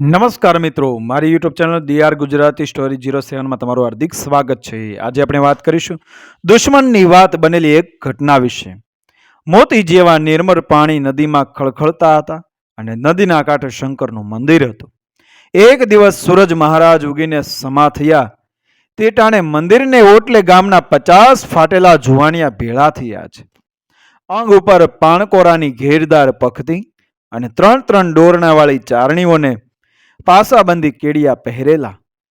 નમસ્કાર મિત્રો, મારી YouTube channel DR Gujarati story zero સેવનમાં તમારું હાર્દિક સ્વાગત છે. આજે આપણે વાત કરીશું દુશ્મનની વાત બનેલી એક ઘટના વિશે. મોતી જેવા નિર્મળ પાણી નદીમાં ખળખળતા હતા અને નદીના કાંઠે શંકરનું મંદિર હતું. એક દિવસ સૂરજ મહારાજ ઉગીને સમા થયા. તે ટાણે મંદિરને ઓટલે ગામના પચાસ ફાટેલા જુવાણિયા ભેળા થયા છે. અંગ ઉપર પાણકોરાની ઘેરદાર પખતી અને ત્રણ ત્રણ ડોરણાવાળી ચારણીઓને પાસાબંધી કેડિયા પહેરેલા,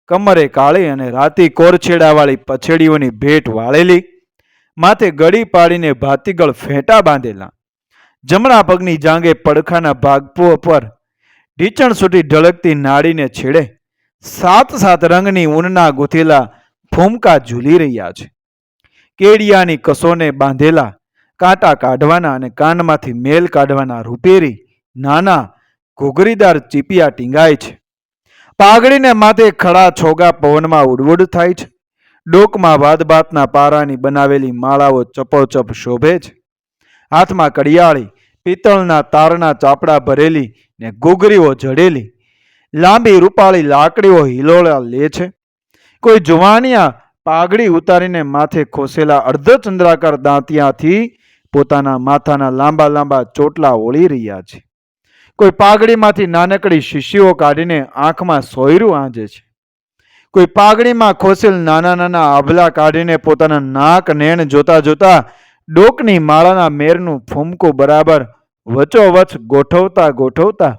કમરે કાળી અને રાતી કોરછેડાવાળી પછેડીઓની ભેટ વાળેલી, માથે ગળી પાડીને ભાતીગળ ફેંટા બાંધેલા, જમણા પગની જાંગે પડખાના ભાગપુઓ પર ઢીચણ સુધી ઢળકતી નાડીને છેડે સાત સાત રંગની ઊનના ગૂંથેલા ફૂમકા ઝૂલી રહ્યા છે. કેડિયાની કસોને બાંધેલા, કાંટા કાઢવાના અને કાનમાંથી મેલ કાઢવાના રૂપેરી નાના ઘૂઘરીદાર ચીપિયા ટીંગાય છે. પાઘડીને માથે ખડા છોગા પવનમાં ઉડવુડ થાય છે. ડોકમાં વાદબાતના પારાની બનાવેલી માળાઓ ચપોચપ શોભે છે. હાથમાં કડિયાળી, પિત્તળના તારના ચાપડા ભરેલી ને ઘૂઘરીઓ જડેલી. લાંબી રૂપાળી લાકડીઓ હિલોળા લે છે. કોઈ જુવાનિયા પાઘડી ઉતારીને માથે ખોસેલા અર્ધચંદ્રાકાર દાંતિયાથી પોતાના માથાના લાંબા લાંબા ચોટલા ઓળી રહ્યા છે. કોઈ પાઘડીમાંથી નાનકડી શીશીઓ કાઢીને આંખમાં સોયરું આંજે છે. કોઈ પાઘડીમાં ખોસેલ નાના નાના આભલા કાઢીને પોતાના નાક નેણ જોતા જોતા ડોકની માળાના મેરનું ફૂમકું બરાબર વચોવચ ગોઠવતા ગોઠવતા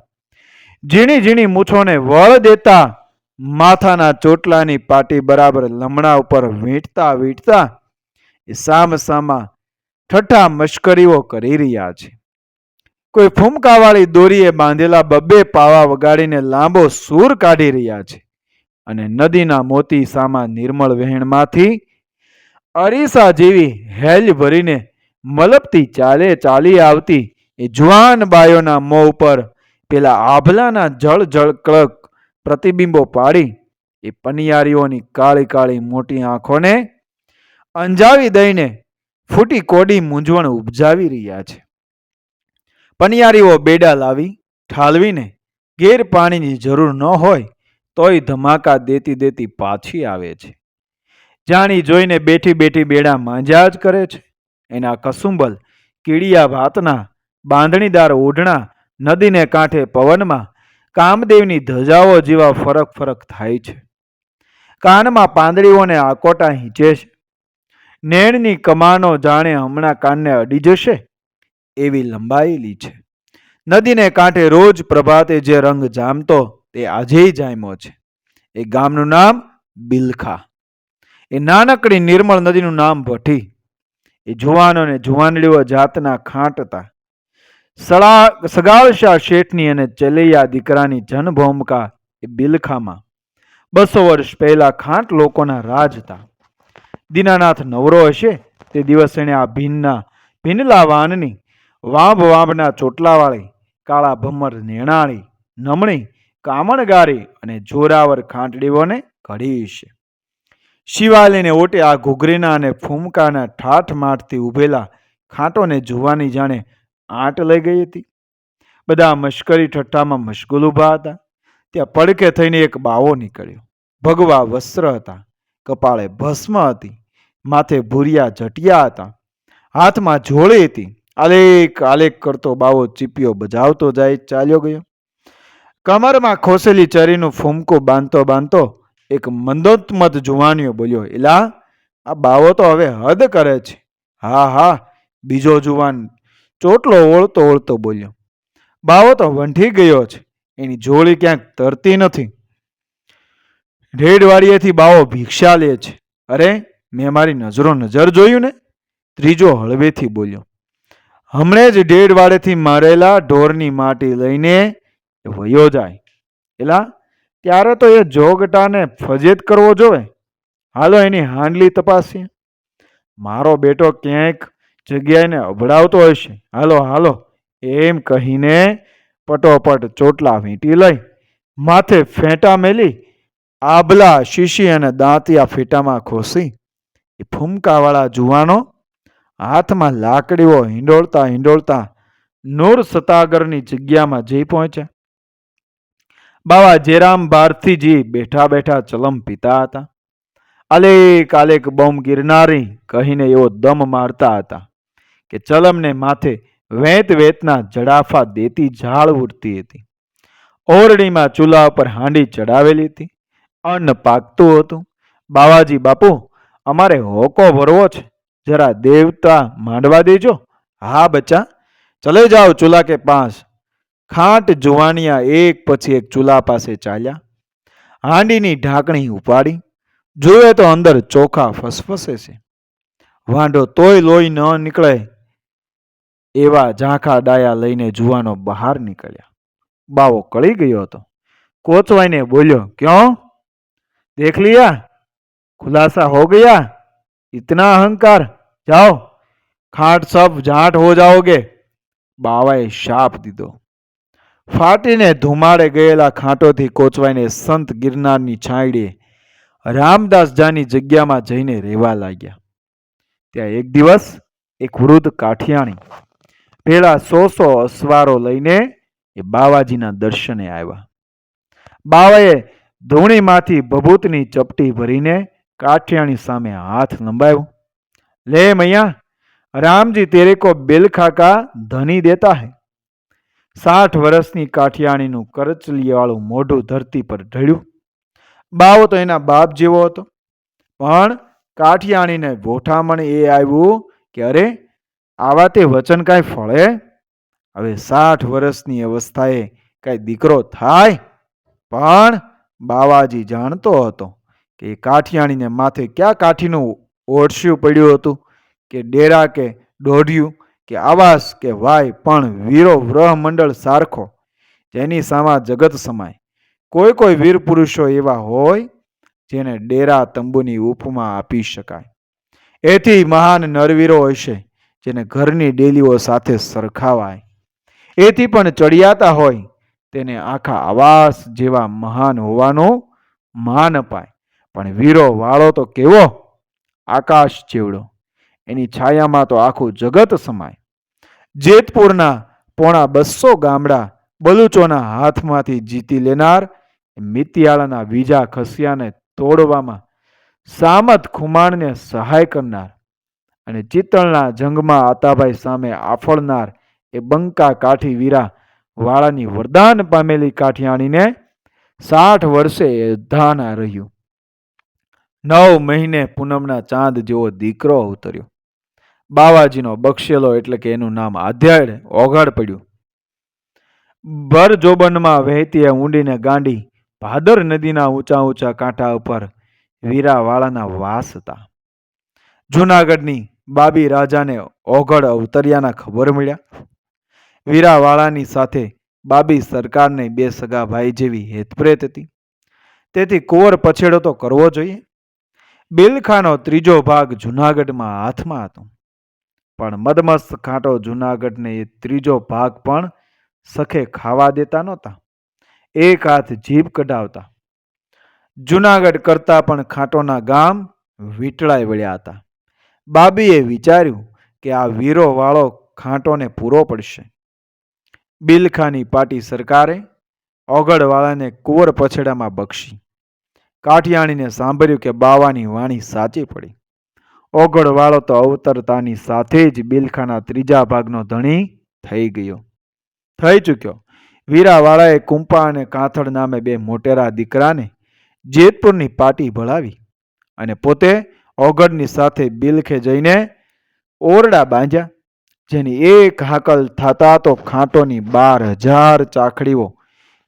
ઝીણી ઝીણી મૂછોને વળ દેતા માથાના ચોટલાની પાટી બરાબર લમણા ઉપર વીંટતા વીંટતા એ સામ સામા ઠઠ્ઠા મશ્કરીઓ કરી રહ્યા છે. કોઈ ફૂમકાવાળી દોરીએ બાંધેલા બબ્બે પાવા વગાડીને લાંબો સૂર કાઢી રહ્યા છે અને નદીના મોતી સામા નિર્મળ વહેણમાંથી અરીસા જેવી હેલ ભરીને મલપતી ચાલે ચાલી આવતી એ જુવાન બાયોના મોં ઉપર પેલા આભલાના જળ જળ કળક પ્રતિબિંબો પાડી એ પનિયારીઓની કાળી કાળી મોટી આંખોને અંજાવી દઈને ફૂટી કોડી મૂંઝવણ ઉપજાવી રહ્યા છે. પનિયારીઓ બેડા લાવી, ઠાલવીને ઘેર પાણીની જરૂર ન હોય તોય ધમાકા દેતી દેતી પાછી આવે છે. જાણી જોઈને બેઠી બેઠી બેડા માંજ્યા જ કરે છે. એના કસુંબલ, કીડિયા ભાતના, બાંધણીદાર ઓઢણા, નદીને કાંઠે પવનમાં કામદેવની ધજાઓ જેવા ફરક ફરક થાય છે. કાનમાં પાંદડીઓને આકોટા હીંચે છે. નેણની કમાનો જાણે હમણાં કાનને અડી જશે. એવી લંબાયેલી છે. નદીને કાંઠે રોજ પ્રભાતે જે રંગ જામતો તે આજેય જામ્યો છે. એ ગામનું નામ બિલખા. એ નાનકડી નિર્મળ નદીનું નામ ભઠી એ જુવાનો ને જુવાનડીઓ જાતના ખાંટતા. સળા સગાળશા શેઠની અને ચલૈયા દીકરાની જનભૌમકા એ બિલખામાં. બસો વર્ષ પહેલા ખાંટ લોકોના રાજ હતા. દીનાનાથ નવરો હશે તે દિવસ એણે આ ભીનના, ભીનલા વાનની વાંભ વાંભના ચોટલાવાળી, કાળા ભમર નેણાળી, નમણી, કામણગારી અને જોરાવર ખાંટડીઓને ઘડી શિવાલીને ઓટે આ ઘૂઘરીના અને ફૂમકાના ઠાઠ માઠથી ઊભેલા ખાંટોને જોવાની જાણે આંટ લઈ ગઈ હતી. બધા મશ્કરી ઠઠ્ઠામાં મશગુલ ઊભા હતા. ત્યાં પડકે થઈને એક બાવો નીકળ્યો. ભગવા વસ્ત્ર હતા. કપાળે ભસ્મ હતી. માથે ભૂરિયા જટિયા હતા. હાથમાં જોળી હતી. આલેખ આલેખ કરતો બાવો ચીપિયો બજાવતો જાય, ચાલ્યો ગયો. કમરમાં ખોસેલી ચરીનું ફૂમકું બાંધતો બાંધતો એક મંદોત્મત જુવાનીઓ બોલ્યો, એલા, આ બાવો તો હવે હદ કરે છે. હા હા. બીજો જુવાન ચોટલો ઓળતો ઓળતો બોલ્યો, બાવો તો વંઠી ગયો છે, એની જોડી ક્યાંક તરતી નથી. ઢેડવાડીએથી બાવો ભિક્ષા લે છે, અરે, મેં મારી નજરો નજર જોયું ને? ત્રીજો હળવેથી બોલ્યો હમણે જ ઢેડ વાડેથી મારેલા ઢોરની માટી લઈને વયો જાય. એલા, ત્યારે તો એ જોગટાને ફજેત કરવો જોવે? હાલો એની હાંડલી તપાસીએ. મારો બેટો ક્યાંક જગ્યાએને અભડાવતો હશે. હાલો હાલો, એમ કહીને પટોપટ ચોટલા વીંટી લઈ માથે ફેંટા મેલી આબલા શીશી અને દાંતિયા ફેટામાં ખોસી એ ફૂમકાવાળા જુવાનો હાથમાં લાકડીઓ હિંડોળતા હિંડોળતા નૂર સતાગરની જગ્યામાં જઈ પહોંચ્યા. બાવા જેરામ ભારતીજી બેઠા બેઠા ચલમ પીતા હતા. આલેક આલેક બોમ ગિરનારી કહીને એવો દમ મારતા હતા કે ચલમને માથે વેત વેતના જડાફા દેતી ઝાળ ઉડતી હતી. ઓરડીમાં ચૂલા ઉપર હાંડી ચડાવેલી હતી. અન્ન પાકતું હતું. બાવાજી, બાપુ, અમારે હોકો ભરવો છે. જરા દેવતા માંડવા દેજો. હા, બચ્ચા. ચલે જાઓ ચૂલા કે પાસ ખાંટ જુવાનિયા એક પછી એક ચૂલા પાસે ચાલ્યા. હાંડીની ઢાંકણી ઉપાડી. જોવે તો અંદર ચોખા ફસફસે છે. વાંઢો તોય લોહી ન નીકળે એવા ઝાંખા ડાયા લઈને જુવાનો બહાર નીકળ્યા. બાવો કળી ગયો હતો. કોચવાઈને બોલ્યો, ક્યો? દેખ લિયા? ખુલાસા હો ગયા? ઇતના અહંકાર? जाओ ખાટ સબ જાટ હો જાઓગે. બાવાએ શાપ દીધો. ફાટીને ધુમાડે ગયેલા ખાંટોથી કોચવાઈને સંત ગિરનારની છાંયડીએ રામદાસ જાની જગ્યામાં જઈને રહેવા લાગ્યા. ત્યાં એક દિવસ એક વૃદ્ધ કાઠિયાણી પેલા સો સો અસવારો લઈને એ બાવાજીના દર્શને આવ્યા. બાવાએ ધૂણીમાંથી ભભૂતની ચપટી ભરીને કાઠિયાણી સામે હાથ લંબાવ્યો લે મૈયા, રામજી તેરે કો બિલ ખાકા ધની દેતા હૈ. સાઠ વર્ષની કાઠિયાણીનું કરચલીવાળું મોઢું ધરતી પર ઢળ્યું. બાવો તો એના બાપ જેવો હતો. પણ કાઠિયાણીને ગોઠામણ એ આવ્યું કે અરે, આવા તે વચન કાંઈ ફળે? હવે સાઠ વર્ષની અવસ્થાએ કાંઈ દીકરો થાય? પણ બાવાજી જાણતો હતો કે કાઠિયાણીને માથે ક્યાં કાઠીનું ઓળશ્યું પડ્યું હતું કે ડેરા કે દોઢિયું કે આવાસ કે વાય પણ વીરો વ્રહ મંડળ સારખો, જેની સામા જગત સમાય. કોઈ કોઈ વીર પુરુષો એવા હોય જેને ડેરા તંબુની ઉપમા આપી શકાય. એથી મહાન નરવીરો હશે જેને ઘરની ડેલીઓ સાથે સરખાવાય. એથી પણ ચડિયાતા હોય તેને આખા આવાસ જેવા મહાન હોવાનું માન અપાય. પણ વીરો વાળો તો કેવો આકાશ જેવડો એની છાયામાં તો આખું જગત સમાય. જેતપુરના પોણા બસો ગામડા બલુચોના હાથમાંથી જીતી લેનાર મિતિયાળાના બીજા ખસિયાને તોડવામાં સામત ખુમાણને સહાય કરનાર અને ચિત્તળના જંગમાં આતાભાઈ સામે આફળનાર એ બંકા કાઠી વીરા વાળાની વરદાન પામેલી કાઠિયાણીને સાઠ વર્ષે ધાના રહ્યું. નવ મહિને પૂનમના ચાંદ જેવો દીકરો ઉતર્યો બાવાજીનો બક્ષેલો એટલે કે એનું નામ આધ્યાડ ઓઘાડ પડ્યું. ભર જોબનમાં વહેતી ઊંડીને ગાંડી ભાદર નદીના ઊંચા ઊંચા કાંઠા ઉપર વીરાવાળાના વાસ હતા. જૂનાગઢની બાબી રાજાને ઓઘડ અવતર્યાના ખબર મળ્યા. વીરાવાળાની સાથે બાબી સરકારને બે સગા ભાઈ જેવી હેતપ્રેત હતી. તેથી કુંવર પછેડો તો કરવો જોઈએ. બિલખાનો ત્રીજો ભાગ જૂનાગઢમાં હાથમાં હતો. પણ મદમસ્ત કાંટો જૂનાગઢને એ ત્રીજો ભાગ પણ સખે ખાવા દેતા નહોતા. એક હાથ જીભ કઢાવતા. જૂનાગઢ કરતા પણ ખાંટોના ગામ વીટળાઈ વળ્યા હતા. બાબીએ વિચાર્યું કે આ વીરો વાળો ખાંટોને પૂરો પડશે. બિલખાની પાટી સરકારે ઓગળવાળાને કુંવર પછેડામાં બક્ષી. કાઠિયાણીને સાંભળ્યું કે બાવાની વાણી સાચી પડી. ઓગળવાળો તો અવતરતાની સાથે જ બિલખાના ત્રીજા ભાગનો ધણી થઈ ગયો. થઈ ચૂક્યો. વીરાવાળાએ કુંપા અને કાંથળ નામે બે મોટેરા દીકરાને જેતપુરની પાટી ભળાવી અને પોતે ઓગળની સાથે બિલખે જઈને ઓરડા બાંધ્યા, જેની એક હાકલ થતા તો ખાંટોની બાર હજાર ચાખડીઓ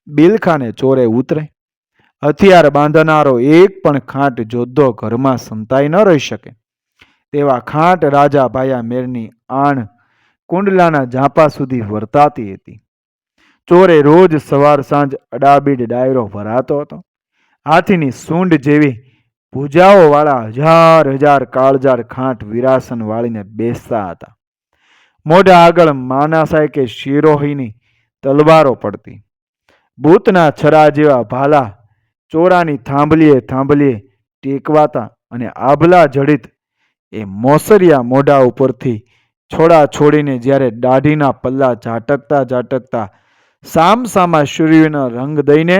બિલખાને ચોરે ઉતરે. હથિયાર બાંધનારો એક પણ ખાંટ જોધો ઘરમાં સંતાઈ ન રહી શકે. તેવા ખાંટ રાજા ભાયા મેરની આણ કુંડલાના ઝાંપા સુધી વર્તાતી હતી. ચોરે રોજ સવાર સાંજ અડાબીડ ડાયરો ભરાતો હતો. હાથીની સૂંઢ જેવી પૂજાઓવાળા હજાર હજાર કાળજાર ખાંટ વિરાસન વાળીને બેસતા હતા. મોઢા આગળ માનાસાય કે શિરોહીની તલવારો પડતી. ભૂતના છરા જેવા ભાલા ચોરાની થાંભલીએ થાંભલીએ ટેકવાતા અને આભલા જડિત એ મોસરિયા મોઢા ઉપરથી છોડા છોડીને જ્યારે દાઢીના પલ્લા ઝાટકતા ઝાટકતા સામસામા સૂર્યનો રંગ દઈને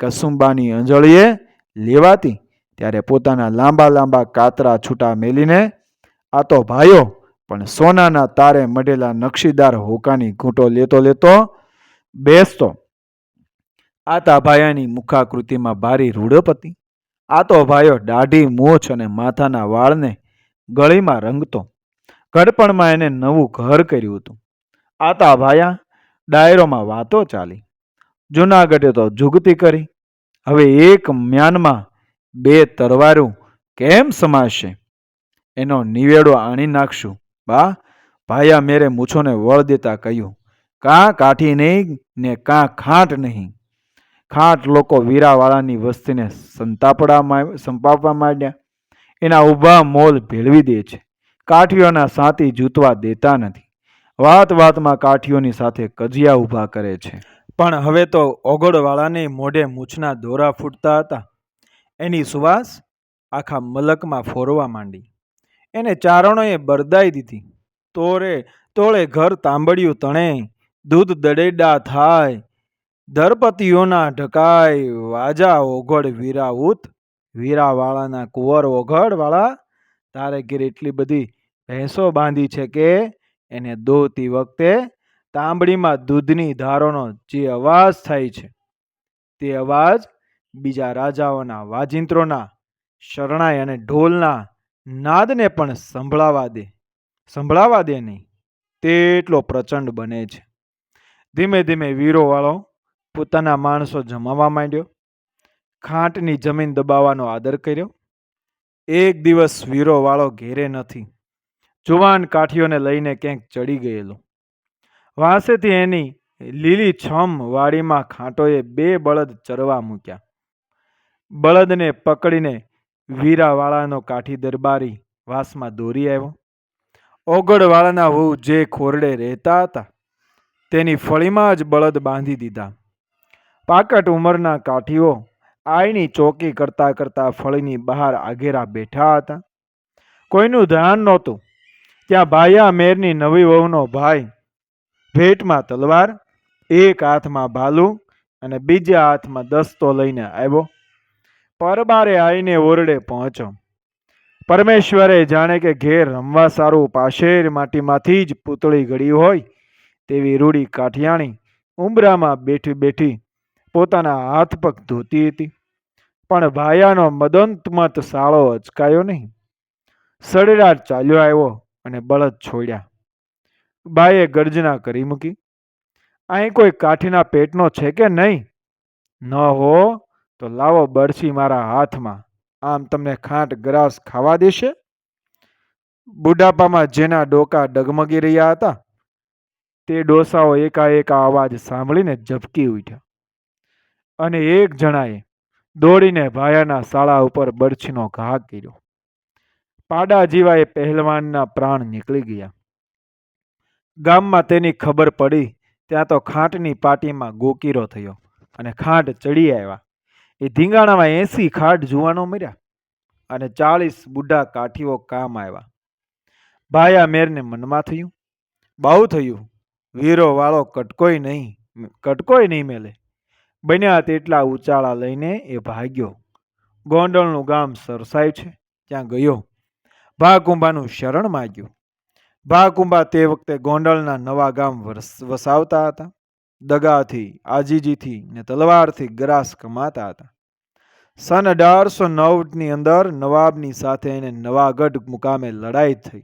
કસુંબાની અંજળીએ લેવાતી ત્યારે પોતાના લાંબા લાંબા કાતરા છૂટા મેલીને, આ તો ભાઈઓ, પણ સોનાના તારે મઢેલા નકશીદાર હોકાની ઘૂંટો લેતો લેતો બેસતો આ તા ભાયાની મુખાકૃતિમાં ભારી રૂડપ હતી. આ તો ભાઈઓ દાઢી મોછ અને માથાના વાળને ગળીમાં રંગતો. ઘડપણમાં એને નવું ઘર કર્યું હતું. આ તા ભાયા ડાયરોમાં વાતો ચાલી. જૂનાગઢે તો જુગતી કરી. હવે એક મ્યાનમાં બે તરવારું કેમ સમાશે એનો નિવેડો આણી નાખશું. બા, ભાયા મેરે મૂછોને વળ દેતા કહ્યું, કાં કાઠી નહીં ને કાં ખાંટ નહીં. ખાંટ લોકો વીરાવાળાની વસ્તીને સંતાપડા સંપાપવા માંડ્યા. એના ઊભા મોલ ભેળવી દે છે. કાઠીઓના સાથી જૂતવા દેતા નથી. વાત વાતમાં કાઠીઓની સાથે કજિયા ઊભા કરે છે. પણ હવે તો ઓગળવાળાને મોઢે મૂછના દોરા ફૂટતા હતા. એની સુવાસ આખા મલકમાં ફોરવા માંડી. એને ચારણોએ બરદાઈ દીધી. તોરે તોળે ઘર તાંબડિયું તણે. દૂધ દડેડા થાય. ધરપતિઓના ઢકાય વાજા ઓઘડ વીરાઉત, વીરાવાળાના કુંવર ઓઘડવાળા તારે ઘેર એટલી બધી ભેંસો બાંધી છે કે એને દોતી વખતે તાંબડીમાં દૂધની ધારોનો જે અવાજ થાય છે, તે અવાજ બીજા રાજાઓના વાજિંત્રોના શરણાઈ અને ઢોલના નાદને પણ સંભળાવા દે સંભળાવા દે નહીં, તેટલો પ્રચંડ બને છે. ધીમે ધીમે વીરોવાળો પોતાના માણસો જમાવા માંડ્યો. ખાંટની જમીન દબાવવાનો આદર કર્યો. એક દિવસ વીરોવાળો ઘેરે નથી. જુવાન કાઠીઓને લઈને ક્યાંક ચડી ગયેલો. વાંસેથી એની લીલી છમ વાડીમાં ખાંટોએ બે બળદ ચરવા મૂક્યા. બળદને પકડીને વીરાવાળાનો કાઠી દરબારી વાસમાં દોરી આવ્યો. ઓગળવાળાના વહુ જે ખોરડે રહેતા હતા, તેની ફળીમાં જ બળદ બાંધી દીધા. પાકટ ઉંમરના કાઠીઓ આઈની ચોકી કરતા કરતા ફળીની બહાર આગેરા બેઠા હતા. કોઈનું ધ્યાન નહોતું. ત્યાં ભાયા મેરની નવી વહુનો ભાઈ, ભેટમાં તલવાર, એક હાથમાં ભાલું અને બીજા હાથમાં દસ્તો લઈને આવ્યો. પરબારે આઈને ઓરડે પહોંચ્યો. પરમેશ્વરે જાણે કે ઘેર રમવા સારું પાશેર માટીમાંથી જ પૂતળી ઘડી હોય તેવી રૂડી કાઠિયાણી ઉંબરામાં બેઠી બેઠી પોતાના હાથ પગ ધોતી હતી. પણ ભાયાનો મદંતમત સાળો અચકાયો નહીં. સડેરાટ ચાલ્યો આવ્યો અને બળદ છોડ્યા. બાએ ગર્જના કરી મૂકી. અહીં કોઈ કાઠીના પેટનો છે કે નહીં? ન હો, તો લાવો બરછી મારા હાથમાં. આમ તમને ખાંટ ગ્રાસ ખાવા દેશે? બુઢાપામાં જેના ડોકા ડગમગી રહ્યા હતા, તે ડોસાઓ એકાએક અવાજ સાંભળીને ઝબકી ઉઠ્યા. અને એક જણાએ દોડીને ભાયાના શાળા ઉપર બરછીનો ઘા કર્યો. પાડા જીવાએ પહેલવાનના પ્રાણ નીકળી ગયા. ગામમાં તેની ખબર પડી, ત્યાં તો ખાંટની પાટીમાં ગોકીરો થયો અને ખાંટ ચડી આવ્યા. એ ધીંગાણામાં એસી ખાટ જુવાનો મર્યા અને ચાળીસ બુઢા કાઠીઓ કામ આવ્યા. ભાયા મેરને મનમાં થયું બહુ થયું વીરો વાળો કટકોય નહીં કટકોય નહીં મેલે. બન્યા તેટલા ઉચાળા લઈને એ ભાગ્યો. ગોંડલનું ગામ સરસાય છે, ત્યાં ગયો. ભાકુંભાનું શરણ માગ્યું. ભાકુંભા તે વખતે ગોંડલના નવા ગામ વસ- વસાવતા હતા. દગાથી, આજીજીથી ને તલવારથી ગ્રાસ કમાતા હતા. સન અઢારસો નવની અંદર નવાબની સાથે એને નવાગઢ મુકામે લડાઈ થઈ.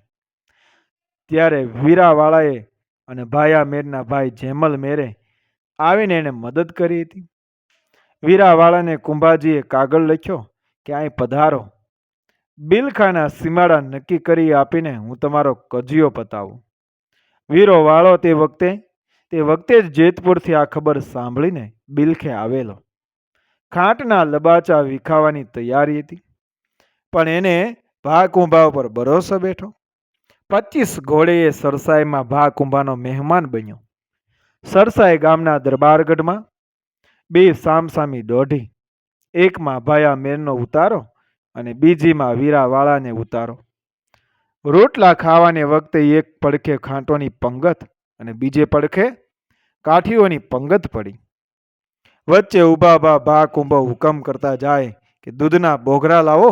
ત્યારે વીરાવાળાએ અને ભાયા મેરના ભાઈ જેમલ મેરે આવીને એને મદદ કરી હતી. વીરાવાળાને કુંભાજીએ કાગળ લખ્યો કે અહીં પધારો. બિલખાના સીમાડા નક્કી કરી આપીને હું તમારો કજિયો પતાવું. વીરો વાળો તે વખતે તે વખતે જ જેતપુરથી આ ખબર સાંભળીને બિલખે આવેલો. ખાંટના લબાચા વિખાવાની તૈયારી હતી. પણ એને ભા કુંભા ઉપર ભરોસો બેઠો. પચીસ ઘોડેએ સરસાઈમાં ભા કુંભાનો મહેમાન બન્યો. સરસાઈ ગામના દરબારગઢમાં બે સામસામી દોઢી, એકમાં ભાયા મેરનો ઉતારો અને બીજીમાં વીરાવાળાને ઉતારો. રોટલા ખાવાને વખતે એક પડખે ખાંટોની પંગત અને બીજે પડખે કાઠીઓની પંગત પડી. વચ્ચે ઊભા ભા ભા કુંભો હુકમ કરતા જાય કે દૂધના બોઘરા લાવો,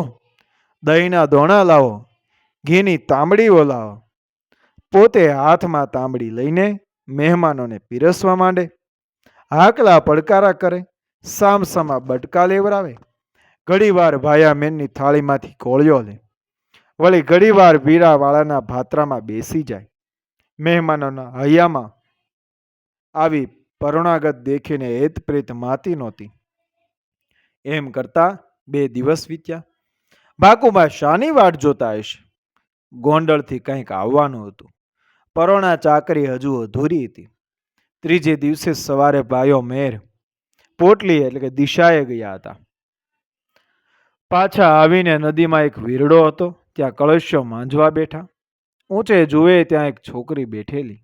દહીંના દોણા લાવો, ઘીની તાંબડીઓ લાવો. પોતે હાથમાં તાંબડી લઈને મહેમાનોને પીરસવા માંડે. હાકલા પડકારા કરે, સામસામા બટકા લેવરાવે. ઘડીવાર ભાયામેનની થાળીમાંથી કોળિયો લે. વળી ઘડીવાર વીરાવાળાના ભાતરામાં બેસી જાય. મહેમાનોના હૈયામાં આવી પરુણાગત દેખીને હેત પ્રેત માતી નહોતી. એમ કરતા બે દિવસ વીત્યા. બાકુમાં શાની વાટ જોતા હશે ગોંડલથી કંઈક આવવાનું હતું. પરોણા ચાકરી હજુ અધૂરી હતી. ત્રીજે દિવસે સવારે ભાઈઓ મેર પોટલી એટલે કે દિશાએ ગયા હતા. પાછા આવીને નદીમાં એક વીરડો હતો, ત્યાં કળશ્યો માંજવા બેઠા. ઊંચે જુએ ત્યાં એક છોકરી બેઠેલી.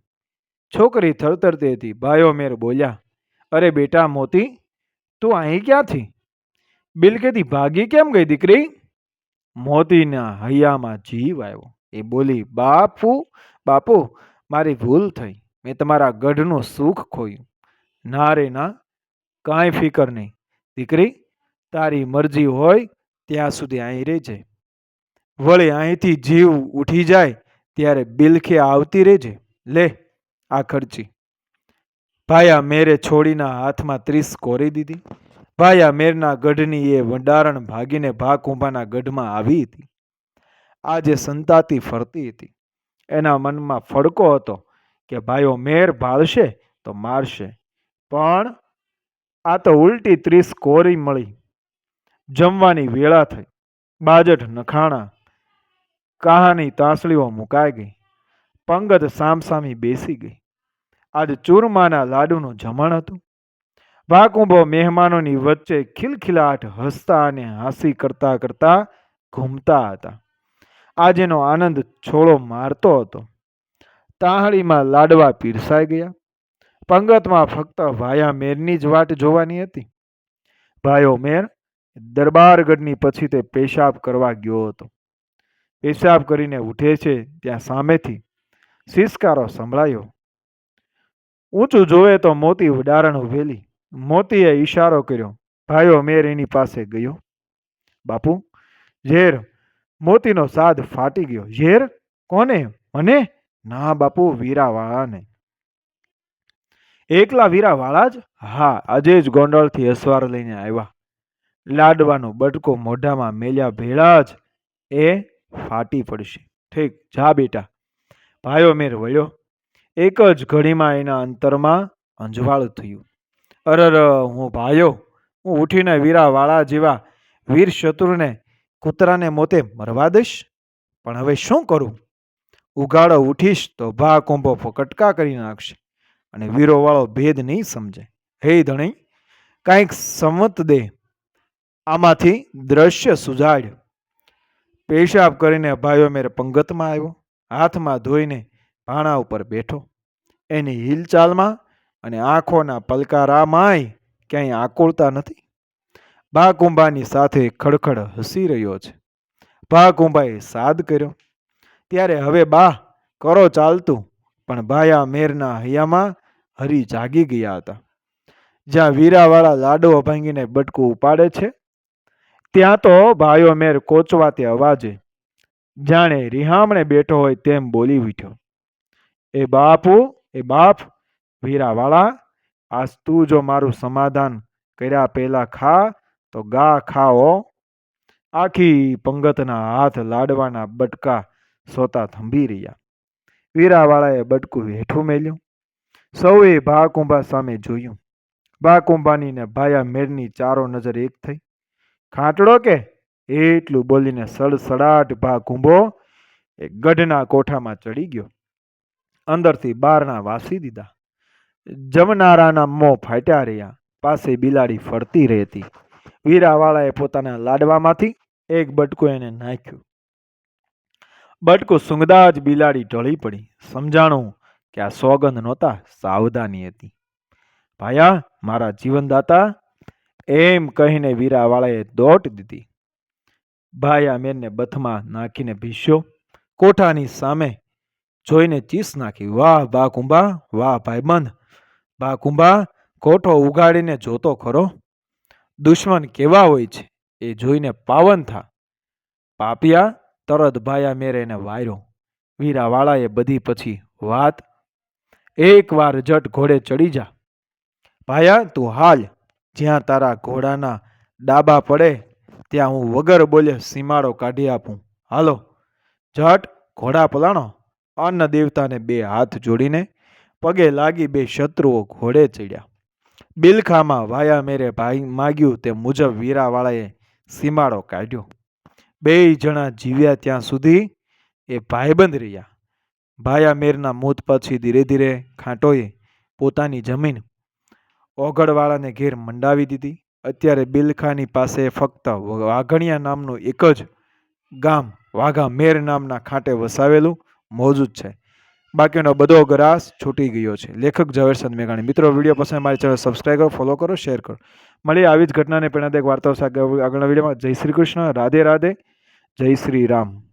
છોકરી થરથરતી હતી ભાઈઓ મેર બોલ્યા, અરે બેટા મોતી, તું અહીં ક્યાંથી? બિલકેથી ભાગી કેમ ગઈ દીકરી? મોતીના હૈયામાં જીવ આવ્યો. એ બોલી, બાપુ બાપુ, મારી ભૂલ થઈ. મેં તમારા ગઢનું સુખ ખોયું. ના રે ના, કાંઈ ફિકર નહીં. દીકરી, તારી મરજી હોય ત્યાં સુધી અહીં રહેજે. વળી અહીંથી જીવ ઉઠી જાય ત્યારે બિલખે આવતી રહેજે. લે, આ ખર્ચી. ભાયા મેરે છોડીના હાથમાં ત્રીસ કોરી દીધી. ભાયા મેરના ગઢની એ વંડારણ ભાગીને ભાગ કુંભાના ગઢમાં આવી હતી. આજે સંતાતી ફરતી હતી, એના મનમાં ફડકો હતો કે, ભાઈઓ, મેર ભાળશે તો મારશે. પણ આ તો ઉલટી ત્રીસ કોરી મળી. જમવાની વેળા થઈ. બાજટ નખાણા. કાહાની તાંસળીઓ મુકાઈ ગઈ. પંગત સામસામી બેસી ગઈ. આજ ચૂરમાના લાડુનું જમણ હતું. વાકુંભો મહેમાનોની વચ્ચે ખિલખિલાટ હસતા અને હાંસી કરતા કરતા ઘૂમતા હતા. આજનો આનંદ છોડો મારતો હતો. તાહળીમાં લાડવા પીરસાઈ ગયા. પંગતમાં ફક્ત ભાયા મેરની જ વાટ જોવાની હતી. ભાઈઓ મેર, દરબારગઢની પછી તે પેશાબ કરવા ગયો હતો. પેશાબ કરીને ઉઠે છે ત્યાં સામેથી સિસકારો સંભળાયો. ઊંચું જોવે તો મોતી ઉડારણ ઉભેલી. મોતીએ ઈશારો કર્યો. ભાઈઓ મેર એની પાસે ગયો. બાપુ, ઝેર મોતીનો સાદ ફાટી ગયો. ઝેર, કોને? મને? ના બાપુ, વીરાવાળાને. એકલા વીરાવાળા જ? હા, આજે જ ગોંડલથી અસવાર લઈને આવ્યા. લાડવાનો બટકો મોઢામાં મેલ્યા ભેળા જ એ ફાટી પડશે. ઠીક, જા બેટા. ભાઈઓ મેર વળ્યો. એક જ ઘડીમાં એના અંતરમાં અંજવાળું થયું. અરર, હું ભાઈઓ, હું ઉઠીને વીરાવાળા જેવા વીર શત્રુને કૂતરાને મોતે મરવા દઈશ. પણ હવે શું કરું? ઉગાડો ઉઠીશ તો ભા કુંભો ફકટકા કરી નાખશે અને વીરોવાળો ભેદ નહીં સમજે. હે ધણી, કાંઈક સમત દે. આમાંથી દ્રશ્ય સુજાડ. પેશાબ કરીને ભાઈઓ મેરે પંગતમાં આવ્યો. હાથમાં ધોઈને ભાણા ઉપર બેઠો. એની હિલચાલમાં અને આંખોના પલકારામાંય ક્યાંય આકુળતા નથી. બા કુંભાની સાથે ખડખડ હસી રહ્યો છે. બા કુંભાએ સાદ કર્યો. ત્યારે હવે બા, કરો ચાલતું. પણ ભાયા મેરના હૈયામાં હરી જાગી ગયા હતા. જ્યાં વીરાવાળા લાડો ભાંગીને બટકું ઉપાડે છે, ત્યાં તો ભાઈઓ મેર કોચવાતે અવાજે, જાણે રિહામણે બેઠો હોય તેમ બોલી ઉઠ્યો એ બાપુ, એ બાપ, વીરાવાળા, આજ તું જો મારું સમાધાન કર્યા પહેલા ખા તો ગા ખાઓ. આખી પંગતના હાથ લાડવાના બટકા સોતા થંભી રહ્યા. વીરાવાળાએ બટકું હેઠું મેલ્યું. સૌએ ભા કુંભા સામે જોયું. ભાકુંભાની ને ભાયા મેરની ચારો નજર એક થઈ. ખાંટડો કે? એટલું બોલીને સડસડાટ ભા કુંભો એ ગઢના કોઠામાં ચડી ગયો. અંદરથી બારના વાસી દીધા. જમનારાના મોં ફાટ્યા રહ્યા. પાસે બિલાડી ફરતી રહેતી. વીરાવાળાએ પોતાના લાડવામાંથી એક બટકું એને નાખ્યું. બટકું સૂંઘતા જ બિલાડી ઢળી પડી. સમજાણું કે આ સોગંદ નહોતા, સાવધાની હતી. ભાયા, મારા જીવનદાતા, એમ કહીને વીરાવાળાએ દોટ દીધી. ભાયા મેરને બથમાં નાખીને ભીસ્યો કોઠાની સામે જોઈને ચીસ નાખી. વાહ બા કુંભા, વાહ ભાઈબંધ બા કુંભા, કોઠો ઉગાડીને જોતો ખરો. દુશ્મન કેવા હોય છે એ જોઈને પાવન થા. પાપિયા, તરત ભાયા મેરે એને વાયરો. વીરાવાળાએ બધી પછી વાત એકવાર જટ ઘોડે ચડી જા. ભાયા, તું હાલ. જ્યાં તારા ઘોડાના ડાબા પડે, ત્યાં હું વગર બોલે સીમાડો કાઢી આપું. હાલો. જટ, ઘોડા પલાણો. અન્ન દેવતાને બે હાથ જોડીને પગે લાગી બે શત્રુઓ ઘોડે ચડ્યા. બિલખામાં વાયા મેરે ભાઈ માગ્યું તે મુજબ વીરાવાળાએ સીમાડો કાઢ્યો. બેય જણા જીવ્યા ત્યાં સુધી એ ભાઈબંધ રહ્યા. ભાયા મેરના મોત પછી ધીરે ધીરે ખાંટોએ પોતાની જમીન ઓગળવાળાને ઘેર મંડાવી દીધી. અત્યારે બિલખાની પાસે ફક્ત વાઘણિયા નામનું એક જ ગામ વાઘા મેર નામના ખાંટે વસાવેલું મોજૂદ છે. બાકીનો બધો ગ્રાસ છૂટી ગયો છે. લેખક ઝવેરચંદ મેઘાણી મિત્રો, વીડિયો પસંદ મારી ચેનલ સબસ્ક્રાઈબ કરો, ફોલો કરો, શેર કરો. મળી આવી જ ઘટનાને પ્રેરણાદાયક વાર્તાઓ આગળના વિડીયોમાં. જય શ્રી કૃષ્ણ. રાધે રાધે. જય શ્રી રામ.